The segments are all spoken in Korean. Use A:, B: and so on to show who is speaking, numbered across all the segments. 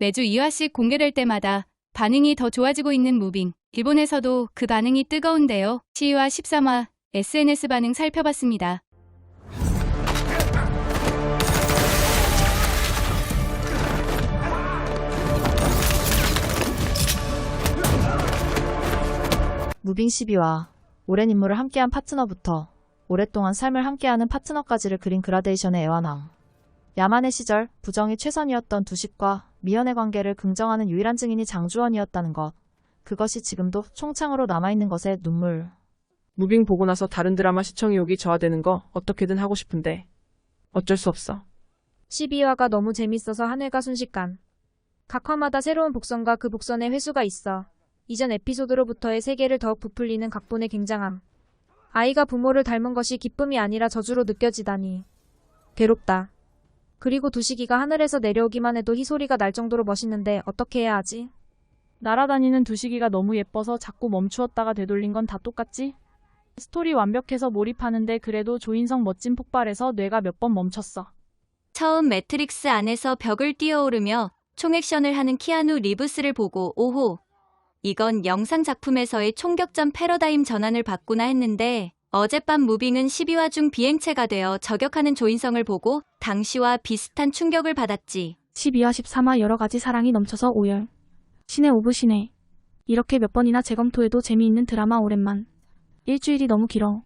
A: 매주 2화씩 공개될 때마다 반응이 더 좋아지고 있는 무빙. 일본에서도 그 반응이 뜨거운데요. 12화 13화 SNS 반응 살펴봤습니다.
B: 무빙 12와 오랜 임무를 함께한 파트너부터 오랫동안 삶을 함께하는 파트너까지를 그린 그라데이션의 애완왕. 야만의 시절 부정이 최선이었던 두식과 미연의 관계를 긍정하는 유일한 증인이 장주원이었다는 것. 그것이 지금도 총창으로 남아있는 것에 눈물.
C: 무빙 보고 나서 다른 드라마 시청 의욕이 저하되는 거 어떻게든 하고 싶은데 어쩔 수 없어.
D: 12화가 너무 재밌어서 한 회가 순식간. 각 화마다 새로운 복선과 그 복선의 회수가 있어. 이전 에피소드로부터의 세계를 더욱 부풀리는 각본의 굉장함. 아이가 부모를 닮은 것이 기쁨이 아니라 저주로 느껴지다니. 괴롭다. 그리고 두식이가 하늘에서 내려오기만 해도 희소리가 날 정도로 멋있는데 어떻게 해야 하지?
E: 날아다니는 두식이가 너무 예뻐서 자꾸 멈추었다가 되돌린 건 다 똑같지? 스토리 완벽해서 몰입하는데 그래도 조인성 멋진 폭발에서 뇌가 몇 번 멈췄어.
A: 처음 매트릭스 안에서 벽을 뛰어오르며 총액션을 하는 키아누 리브스를 보고 오호. 이건 영상 작품에서의 총격전 패러다임 전환을 받구나 했는데 어젯밤 무빙은 12화 중 비행체가 되어 저격하는 조인성을 보고 당시와 비슷한 충격을 받았지.
F: 12화 13화 여러 가지 사랑이 넘쳐서 오열. 신의 오브 신의. 이렇게 몇 번이나 재검토해도 재미있는 드라마 오랜만. 일주일이 너무 길어.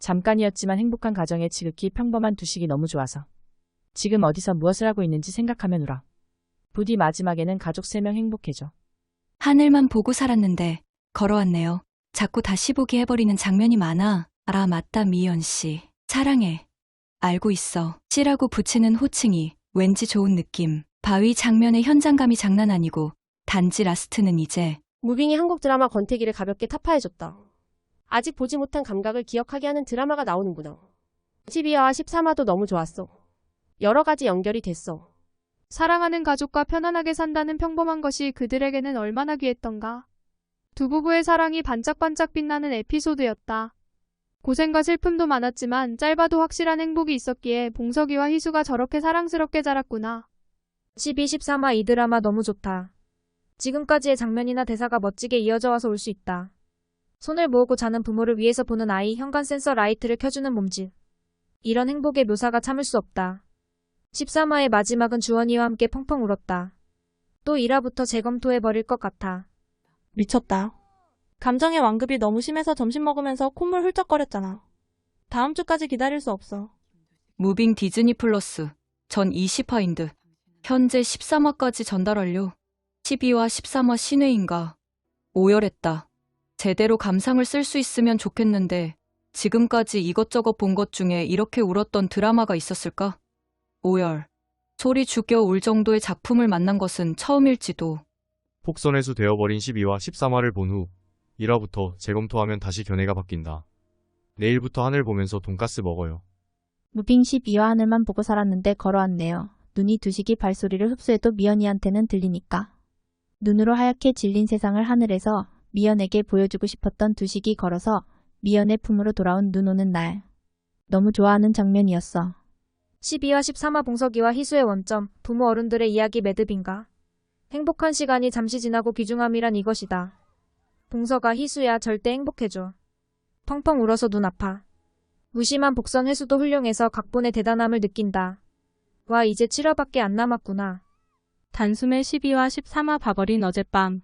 G: 잠깐이었지만 행복한 가정에 지극히 평범한 두식이 너무 좋아서. 지금 어디서 무엇을 하고 있는지 생각하면 울어. 부디 마지막에는 가족 3명 행복해져.
A: 하늘만 보고 살았는데 걸어왔네요. 자꾸 다시 보기 해버리는 장면이 많아. 아 맞다 미연 씨. 사랑해. 알고 있어. 씨라고 붙이는 호칭이 왠지 좋은 느낌. 바위 장면의 현장감이 장난 아니고 단지 라스트는 이제
H: 무빙이 한국 드라마 권태기를 가볍게 타파해줬다. 아직 보지 못한 감각을 기억하게 하는 드라마가 나오는구나. 12화와 13화도 너무 좋았어. 여러 가지 연결이 됐어.
I: 사랑하는 가족과 편안하게 산다는 평범한 것이 그들에게는 얼마나 귀했던가. 두 부부의 사랑이 반짝반짝 빛나는 에피소드였다. 고생과 슬픔도 많았지만 짧아도 확실한 행복이 있었기에 봉석이와 희수가 저렇게 사랑스럽게 자랐구나.
D: 12, 13화 이 드라마 너무 좋다. 지금까지의 장면이나 대사가 멋지게 이어져 와서 올 수 있다. 손을 모으고 자는 부모를 위해서 보는 아이 현관 센서 라이트를 켜주는 몸짓. 이런 행복의 묘사가 참을 수 없다. 13화의 마지막은 주원이와 함께 펑펑 울었다. 또 1화부터 재검토해버릴 것 같아.
J: 미쳤다. 감정의 완급이 너무 심해서 점심 먹으면서 콧물 훌쩍거렸잖아. 다음 주까지 기다릴 수 없어.
A: 무빙 디즈니 플러스 전 20화인드 현재 13화까지 전달 완료 12화 13화 신회인가 오열했다 제대로 감상을 쓸 수 있으면 좋겠는데 지금까지 이것저것 본 것 중에 이렇게 울었던 드라마가 있었을까? 오열 소리 죽여 울 정도의 작품을 만난 것은 처음일지도
K: 폭선회수 되어버린 12화 13화를 본 후 1화부터 재검토하면 다시 견해가 바뀐다. 내일부터 하늘 보면서 돈가스 먹어요.
B: 무빙 12와 하늘만 보고 살았는데 걸어왔네요. 눈이 두식이 발소리를 흡수해도 미연이한테는 들리니까. 눈으로 하얗게 질린 세상을 하늘에서 미연에게 보여주고 싶었던 두식이 걸어서 미연의 품으로 돌아온 눈 오는 날. 너무 좋아하는 장면이었어.
D: 12화 13화 봉석이와 희수의 원점, 부모 어른들의 이야기 매듭인가? 행복한 시간이 잠시 지나고 귀중함이란 이것이다. 봉석아 희수야 절대 행복해줘. 펑펑 울어서 눈 아파. 무심한 복선 회수도 훌륭해서 각본의 대단함을 느낀다. 와 이제 7화밖에 안 남았구나.
E: 단숨에 12화 13화 봐버린 어젯밤.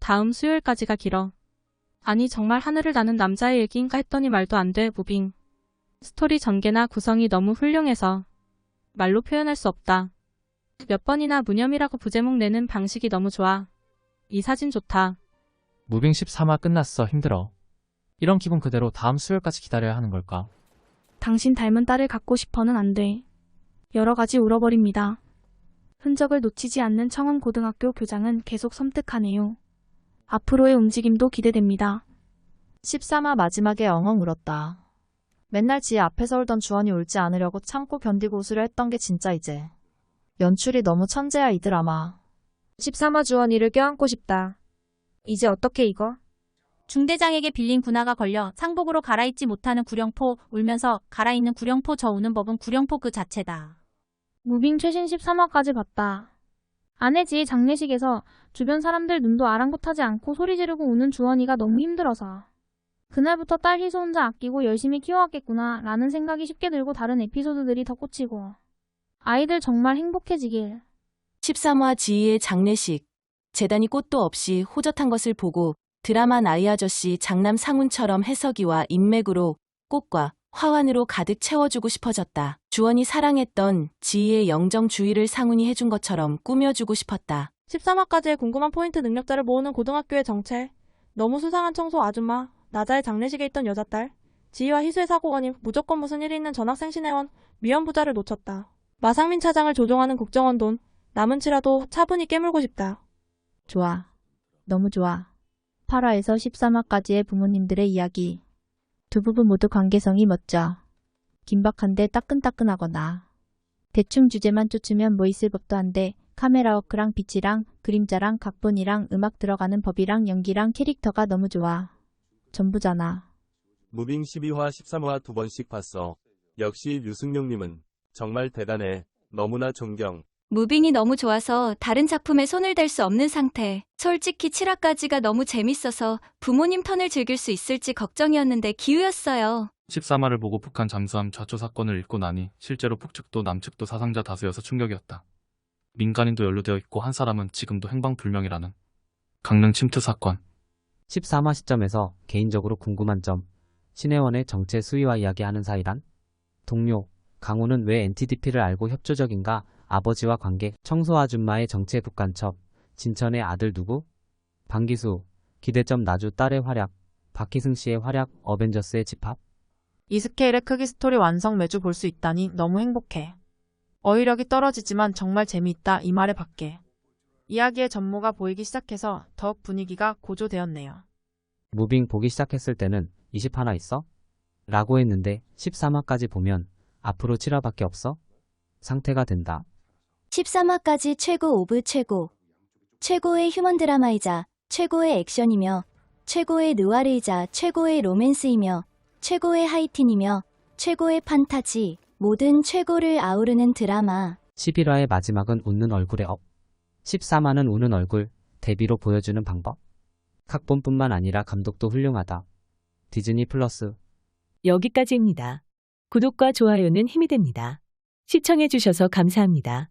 E: 다음 수요일까지가 길어. 아니 정말 하늘을 나는 남자의 얘기인가 했더니 말도 안 돼 무빙. 스토리 전개나 구성이 너무 훌륭해서 말로 표현할 수 없다. 몇 번이나 무념이라고 부제목 내는 방식이 너무 좋아. 이 사진 좋다.
L: 무빙 13화 끝났어 힘들어. 이런 기분 그대로 다음 수요일까지 기다려야 하는 걸까?
F: 당신 닮은 딸을 갖고 싶어는 안 돼. 여러 가지 울어버립니다. 흔적을 놓치지 않는 청원 고등학교 교장은 계속 섬뜩하네요. 앞으로의 움직임도 기대됩니다.
B: 13화 마지막에 엉엉 울었다. 맨날 지 앞에서 울던 주원이 울지 않으려고 참고 견디고 웃으려 했던 게 진짜 이제. 연출이 너무 천재야 이 드라마.
D: 13화 주원이를 껴안고 싶다. 이제 어떻게 이거?
M: 중대장에게 빌린 군화가 걸려 상복으로 갈아입지 못하는 구령포 울면서 갈아입는 구령포 저 우는 법은 구령포 그 자체다.
F: 무빙 최신 13화까지 봤다.
N: 아내 지혜 장례식에서 주변 사람들 눈도 아랑곳하지 않고 소리 지르고 우는 주원이가 너무 힘들어서. 그날부터 딸 희수 혼자 아끼고 열심히 키워왔겠구나 라는 생각이 쉽게 들고 다른 에피소드들이 더 꽂히고. 아이들 정말 행복해지길.
O: 13화 지희의 장례식. 재단이 꽃도 없이 호젓한 것을 보고 드라마 나이 아저씨 장남 상훈처럼 해석이와 인맥으로 꽃과 화환으로 가득 채워주고 싶어졌다. 주원이 사랑했던 지희의 영정 주의를 상훈이 해준 것처럼 꾸며주고 싶었다.
D: 13화까지의 궁금한 포인트 능력자를 모으는 고등학교의 정체. 너무 수상한 청소 아줌마. 나자의 장례식에 있던 여자딸. 지희와 희수의 사고건이 무조건 무슨 일이 있는 전학생 신혜원. 미연 부자를 놓쳤다. 마상민 차장을 조종하는 국정원 돈. 남은 치라도 차분히 깨물고 싶다.
B: 좋아. 너무 좋아. 8화에서 13화까지의 부모님들의 이야기. 두 부부 모두 관계성이 멋져. 긴박한데 따끈따끈하거나. 대충 주제만 쫓으면 뭐 있을 법도 한데 카메라 워크랑 빛이랑 그림자랑 각본이랑 음악 들어가는 법이랑 연기랑 캐릭터가 너무 좋아. 전부잖아.
P: 무빙 12화 13화 두 번씩 봤어. 역시 류승룡님은 정말 대단해. 너무나 존경.
A: 무빙이 너무 좋아서 다른 작품에 손을 댈 수 없는 상태. 솔직히 7화까지가 너무 재밌어서 부모님 턴을 즐길 수 있을지 걱정이었는데 기우였어요.
L: 13화를 보고 북한 잠수함 좌초 사건을 읽고 나니 실제로 북측도 남측도 사상자 다수여서 충격이었다. 민간인도 연루되어 있고 한 사람은 지금도 행방불명이라는 강릉 침투 사건.
Q: 13화 시점에서 개인적으로 궁금한 점, 신혜원의 정체 수위와 이야기하는 사이란? 동료, 강호는 왜 NTDP를 알고 협조적인가? 아버지와 관계, 청소 아줌마의 정체 북간첩, 진천의 아들 누구? 방기수, 기대점 나주 딸의 활약, 박희승 씨의 활약, 어벤져스의 집합?
C: 이 스케일의 크기 스토리 완성 매주 볼 수 있다니 너무 행복해. 어휘력이 떨어지지만 정말 재미있다 이 말에 밖에. 이야기의 전모가 보이기 시작해서 더욱 분위기가 고조되었네요.
Q: 무빙 보기 시작했을 때는 20 하나 있어? 라고 했는데 13화까지 보면 앞으로 7화밖에 없어? 상태가 된다.
R: 13화까지 최고 오브 최고. 최고의 휴먼 드라마이자 최고의 액션이며 최고의 느와르이자 최고의 로맨스이며 최고의 하이틴이며 최고의 판타지 모든 최고를 아우르는 드라마.
Q: 11화의 마지막은 웃는 얼굴의 업. 13화는 우는 얼굴, 데뷔로 보여주는 방법. 각본뿐만 아니라 감독도 훌륭하다. 디즈니 플러스
S: 여기까지입니다. 구독과 좋아요는 힘이 됩니다. 시청해주셔서 감사합니다.